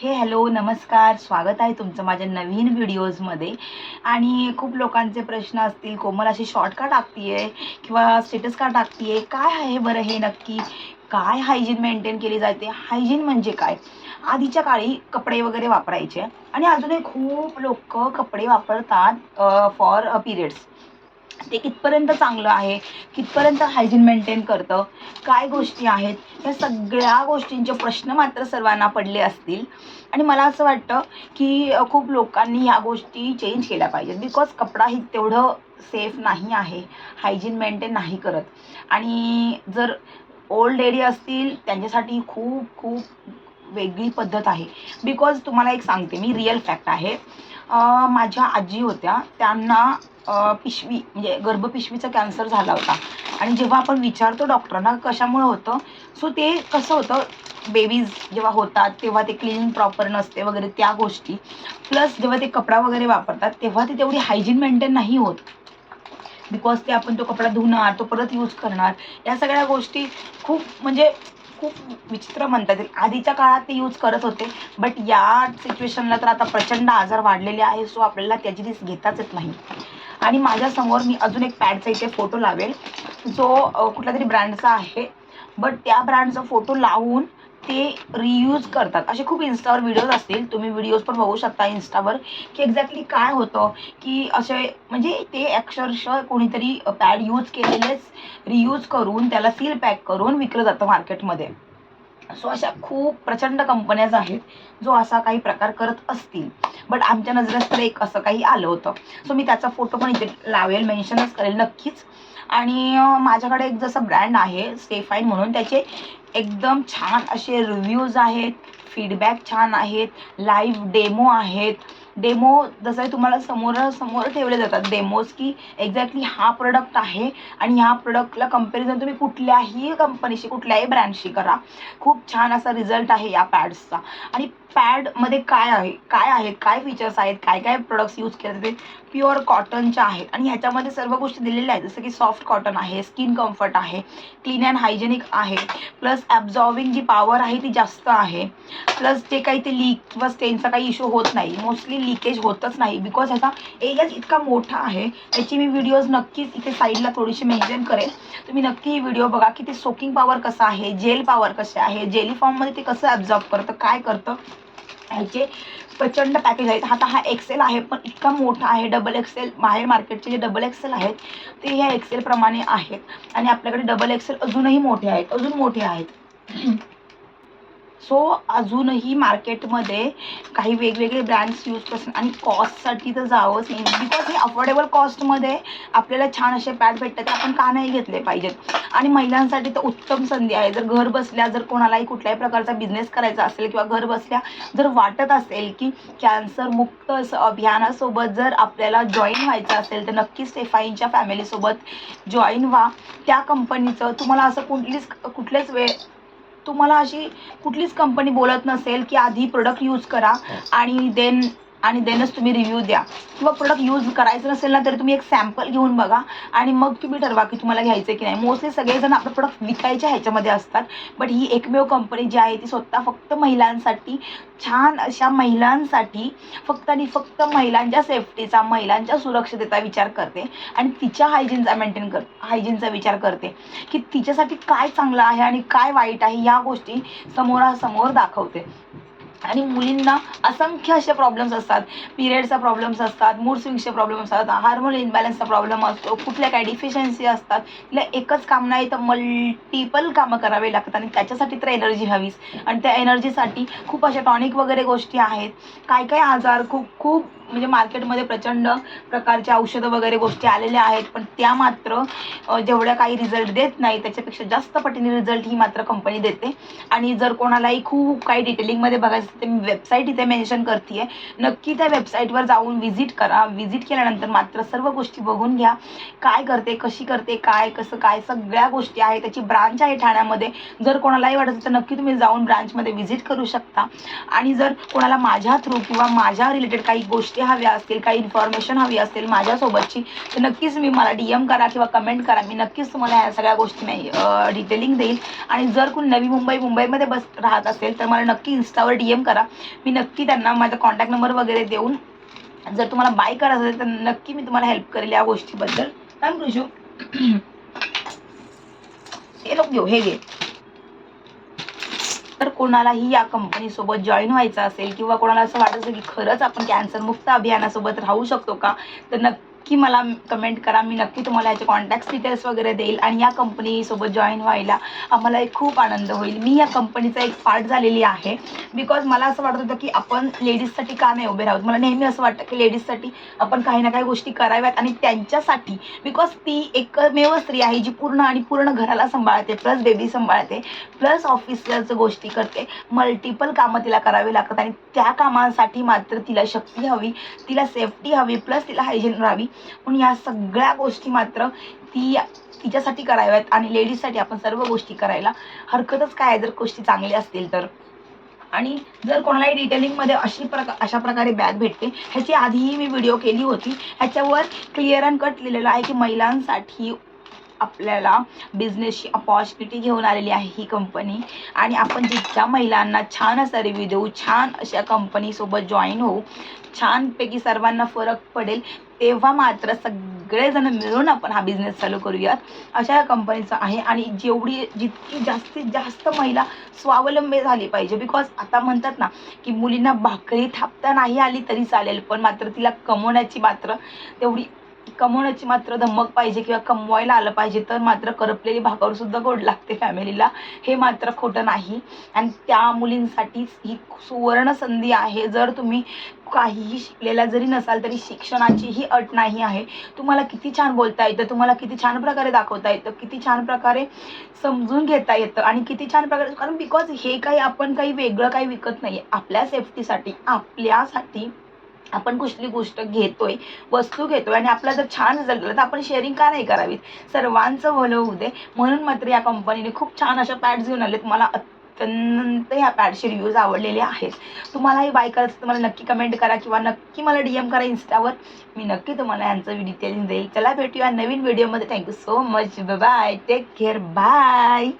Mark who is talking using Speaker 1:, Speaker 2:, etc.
Speaker 1: हे हॅलो नमस्कार. स्वागत आहे तुमचं माझ्या नवीन व्हिडिओजमध्ये आणि खूप लोकांचे प्रश्न असतील कोमल अशी शॉर्ट का टाकतीये किंवा स्टेटस का टाकतीये. काय आहे बरं हे नक्की? काय हायजीन मेंटेन केली जाते? हायजीन म्हणजे काय? आधीच्या काळी कपडे वगैरे वापरायचे. आणि अजूनही खूप लोक कपडे वापरतात फॉर पिरियड्स ते कितपर्यंत चांगलं आहे कितपर्यंत हायजीन मेंटेन करतं काय गोष्टी आहेत या सगळ्या गोष्टींचे प्रश्न मात्र सर्वांना पडले असतील. आणि मला असं वाटतं की खूप लोकांनी ह्या गोष्टी चेंज केल्या पाहिजेत. बिकॉज कपडा ही तेवढं सेफ नाही आहे हायजीन मेंटेन नाही करत. आणि जर ओल्ड एडी असतील त्यांच्यासाठी खूप खूप वेगळी पद्धत आहे. बिकॉज तुम्हाला एक सांगते मी रिअल फॅक्ट आहे. माझ्या आजी होत्या त्यांना पिशवी म्हणजे गर्भपिशवीचा कॅन्सर झाला होता. आणि जेव्हा आपण विचारतो डॉक्टरांना कशामुळे होतं सो ते कसं होतं बेबीज जेव्हा होतात तेव्हा ते क्लीन प्रॉपर नसते वगैरे त्या गोष्टी. प्लस जेव्हा ते कपडा वगैरे वापरतात तेव्हा ते तेवढी हायजीन मेंटेन नाही होत. बिकॉज ते आपण तो कपडा धुणार तो परत यूज करणार. या सगळ्या गोष्टी खूप म्हणजे खूप विचित्र म्हणतात येईल आधीच्या काळात ते यूज करत होते बट या सिच्युएशनला तर आता प्रचंड आजार वाढलेले आहे सो आपल्याला त्याची रिस्क घेताच येत नाही. आणि माझ्यासमोर मी अजून एक पॅडचा इथे फोटो लावेल. जो अ, कुठल्या तरी ब्रँडचा आहे. बट त्या ब्रँडचा फोटो लावून ते रियूज करतात. असे खूप इन्स्टावर व्हिडिओज असतील. तुम्ही व्हिडिओज पण बघू शकता इन्स्टावर की एक्झॅक्टली काय होतं? की असे म्हणजे ते अक्षरशः कोणीतरी पॅड यूज केलेलेच रियूज करून त्याला सील पॅक करून विकलं जातं मार्केटमध्ये सो अशा खूप प्रचंड कंपन्याज आहेत जो असा काही प्रकार करत असतील. बट आमच्या नजरेस तर एक असं काही आलं होतं. सो मी त्याचा फोटो पण इथे लावेल मेन्शनच करेल नक्कीच. आणि माझ्याकडे एक जसं ब्रँड आहे स्टेफाईन म्हणून त्याचे एकदम छान असे रिव्ह्यूज आहेत फीडबॅक छान आहेत लाईव्ह डेमो आहेत. डेमो जसं तुम्हाला समोर समोर ठेवले जातात डेमोज की एक्झॅक्टली हा प्रोडक्ट आहे आणि ह्या प्रोडक्टला कंपॅरिझन तुम्ही कुठल्याही कंपनीशी कुठल्याही ब्रँडशी करा. खूप छान असा रिझल्ट आहे या पॅड्सचा आणि पॅडमध्ये काय आहे? काय आहेत? काय फीचर्स आहेत? काय काय प्रोडक्ट्स यूज केले जाते प्युअर कॉटनच्या आहेत. आणि ह्याच्यामध्ये सर्व गोष्टी दिलेल्या आहेत. जसं की सॉफ्ट कॉटन आहे स्किन कम्फर्ट आहे क्लीन अँड हायजेनिक आहे. प्लस ॲब्झॉर्बिंग जी पॉवर आहे ती जास्त आहे. प्लस जे काही ते लीक किंवा स्टेनचा काही इश्यू होत नाही. मोस्टली लिकेज होतच नाही. बिकॉज ह्याचा एरियाच इतका मोठा आहे. याची मी व्हिडिओज नक्कीच इथे साईडला थोडीशी मेन्शन करेन. तुम्ही नक्की ही व्हिडिओ बघा की ते सोकिंग पॉवर कसं आहे जेल पॉवर कसे आहे जेली फॉर्ममध्ये ते कसं ॲब्झॉर्ब करतं काय करतं. ह्याचे प्रचंड पॅकेज आहेत. आता हा एक्सेल आहे पण इतका मोठा आहे. डबल एक्सेल बाहेर मार्केटचे जे डबल एक्सेल आहेत ते ह्या एक्सेल प्रमाणे आहेत. आणि आपल्याकडे डबल एक्सेल अजूनही मोठे आहेत. अजून मोठे आहेत. सो अजूनही मार्केटमध्ये काही वेगवेगळे ब्रँड्स यूज करतात आणि कॉस्टसाठी तर जावंच नाही बिकॉज हे अफोर्डेबल कॉस्टमध्ये आपल्याला छान असे पॅड भेटतात ते आपण का नाही घेतले पाहिजेत? आणि महिलांसाठी तर उत्तम संधी आहे. जर घर बसल्या जर कोणालाही कुठल्याही प्रकारचा बिझनेस करायचा असेल किंवा घर बसल्या जर वाटत असेल की कॅन्सर मुक्त असं अभियानासोबत जर आपल्याला जॉईन व्हायचं असेल तर नक्की स्टेफाईनच्या फॅमिलीसोबत जॉईन व्हा. त्या कंपनीचं तुम्हाला असं कुठलीच कुठलेच वेळ तुम्हाला अशी कुठलीच कंपनी बोलत नसेल की आधी प्रोडक्ट यूज करा आणि देन आणि देनच तुम्ही रिव्ह्यू द्या. किंवा प्रोडक्ट यूज करायचं नसेल ना तरी तुम्ही एक सॅम्पल घेऊन बघा. आणि मग तुम्ही ठरवा की तुम्हाला घ्यायचं की नाही. मोस्टली सगळेजण आपलं प्रोडक्ट विकायच्या ह्याच्यामध्ये असतात. बट ही एकमेव कंपनी जी आहे ती स्वतः फक्त महिलांसाठी छान अशा महिलांसाठी फक्त आणि फक्त महिलांच्या सेफ्टीचा महिलांच्या सुरक्षतेचा विचार करते. आणि तिच्या हायजीनचा मेंटेन कर हायजीनचा विचार करते. की तिच्यासाठी काय चांगलं आहे आणि काय वाईट आहे या गोष्टी समोरासमोर दाखवते. आणि मुलींना असंख्य असे प्रॉब्लेम्स असतात. पिरियडचा प्रॉब्लेम्स असतात मूड स्विंगचे प्रॉब्लेम असतात हार्मोन इनबॅलन्सचा प्रॉब्लेम असतो कुठल्या काय डिफिशियन्सी असतात तिला एकच काम नाही तर मल्टिपल कामं करावे लागतात आणि त्याच्यासाठी तर एनर्जी हवीच. आणि त्या एनर्जीसाठी खूप अशा टॉनिक वगैरे गोष्टी आहेत. काय काय आजार खूप खूप म्हणजे मार्केटमध्ये प्रचंड प्रकारच्या औषधं वगैरे गोष्टी आलेल्या आहेत पण त्या मात्र जेवढ्या काही रिझल्ट देत नाही त्याच्यापेक्षा जास्त पटीने रिझल्ट ही मात्र कंपनी देते. आणि जर कोणालाही खूप काही डिटेलिंगमध्ये बघायचं असेल तर मी वेबसाईट इथे मेन्शन करते नक्की त्या वेबसाईटवर जाऊन व्हिजिट करा. व्हिजिट केल्यानंतर मात्र सर्व गोष्टी बघून घ्या. काय करते कशी करते काय कसं काय सगळ्या गोष्टी आहे त्याची ब्रांच आहे ठाण्यामध्ये. जर कोणालाही वाटत असेल तर नक्की तुम्ही जाऊन ब्रांचमध्ये व्हिजिट करू शकता. आणि जर कोणाला माझ्या थ्रू किंवा माझ्या रिलेटेड काही गोष्टी गोष्टी हव्या असतील काही इन्फॉर्मेशन हवी असेल माझ्यासोबतची तर नक्कीच मी मला डी एम करा किंवा कमेंट करा. मी नक्कीच तुम्हाला या सगळ्या गोष्टी नाही डिटेलिंग देईल. आणि जर कोणी नवी मुंबई मुंबईमध्ये बस राहत असेल तर मला नक्की इन्स्टावर डी एम करा. मी नक्की त्यांना माझा कॉन्टॅक्ट नंबर वगैरे देऊन जर तुम्हाला बाय करायचं असेल तर नक्की मी तुम्हाला हेल्प करेल या गोष्टीबद्दल. मॅम कृषू हे लोक घेऊ हे घे. तर कोणालाही या कंपनीसोबत जॉईन व्हायचं असेल किंवा कोणाला असं वाटत असेल की खरंच आपण कॅन्सर मुक्त अभियानासोबत राहू शकतो का तर नक्की मला कमेंट करा. मी नक्की तुम्हाला याचे कॉन्टॅक्ट डिटेल्स वगैरे देईल आणि या कंपनीसोबत जॉईन व्हायला आम्हाला एक खूप आनंद होईल. मी या कंपनीचा एक पार्ट झालेली आहे. बिकॉज मला असं वाटत होतं की आपण लेडीजसाठी का नाही उभे राहत? मला नेहमी असं वाटतं की लेडीजसाठी आपण काही ना काही गोष्टी कराव्यात आणि त्यांच्यासाठी बिकॉज ती एकमेव स्त्री आहे जी पूर्ण आणि पूर्ण घराला सांभाळते प्लस बेबी सांभाळते प्लस ऑफिसच्या गोष्टी करते. मल्टिपल कामं तिला करावी लागतात आणि त्या कामासाठी मात्र तिला शक्ती हवी तिला सेफ्टी हवी प्लस तिला हायजीन राहावी. पण या सगळ्या गोष्टी मात्र ती तिच्यासाठी कराव्यात आणि लेडीजसाठी आपण सर्व गोष्टी करायला हरकतच काय जर गोष्टी चांगल्या असतील तर. आणि जर कोणालाही डिटेलिंगमध्ये अशी प्रका अशा प्रकारे बॅग भेटते ह्याची आधीही मी व्हिडिओ केली होती. ह्याच्यावर क्लिअर अँड कट लिहिलेलं आहे की महिलांसाठी आपल्याला बिझनेसची अपॉर्च्युनिटी घेऊन आलेली आहे ही कंपनी आणि आपण जितक्या महिलांना छान असा रिव्ह्यू देऊ छान अशा कंपनीसोबत जॉईन होऊ छानपैकी सर्वांना फरक पडेल तेव्हा मात्र सगळेजण मिळून आपण हा बिझनेस चालू करूयात. अशा या कंपनीचं आहे. आणि जेवढी जितकी जास्तीत जास्त महिला स्वावलंबी झाली पाहिजे. बिकॉज आता म्हणतात ना की मुलींना भाकरी थापता नाही आली तरी चालेल पण मात्र तिला कमवण्याची मात्र तेवढी कमवण्याची मात्र धमक पाहिजे किंवा कमवायला आलं पाहिजे तर मात्र करपलेली भाकर सुद्धा गोड लागते फॅमिलीला. हे मात्र खोटं नाही. आणि त्या मुलींसाठीच ही सुवर्ण संधी आहे. जर तुम्ही काहीही शिकलेला जरी नसाल तरी शिक्षणाची ही अट नाही आहे. तुम्हाला किती छान बोलता येतं तुम्हाला किती छान प्रकारे दाखवता येतं किती छान प्रकारे समजून घेता येतं आणि किती छान प्रकारे कारण बिकॉज हे काही आपण काही वेगळं काही विकत नाही आपल्या सेफ्टीसाठी आपल्यासाठी आपण कुठली गोष्ट घेतोय वस्तू घेतोय आणि आपला जर छान रिझल्ट आला तर आपण शेअरिंग का नाही करावी सर्वांचं भलं होऊ दे. म्हणून मात्र या कंपनीने खूप छान अशा पॅड्स घेऊन आलेत. मला अत्यंत ह्या पॅडचे रिव्ह्यूज आवडलेले आहेत. तुम्हालाही बाय करायचं तुम्हाला नक्की कमेंट करा किंवा नक्की मला डी एम करा इन्स्टावर मी नक्की तुम्हाला यांचं डिटेल्स देईल. चला भेटूया नवीन व्हिडिओमध्ये thank you so much bye take care bye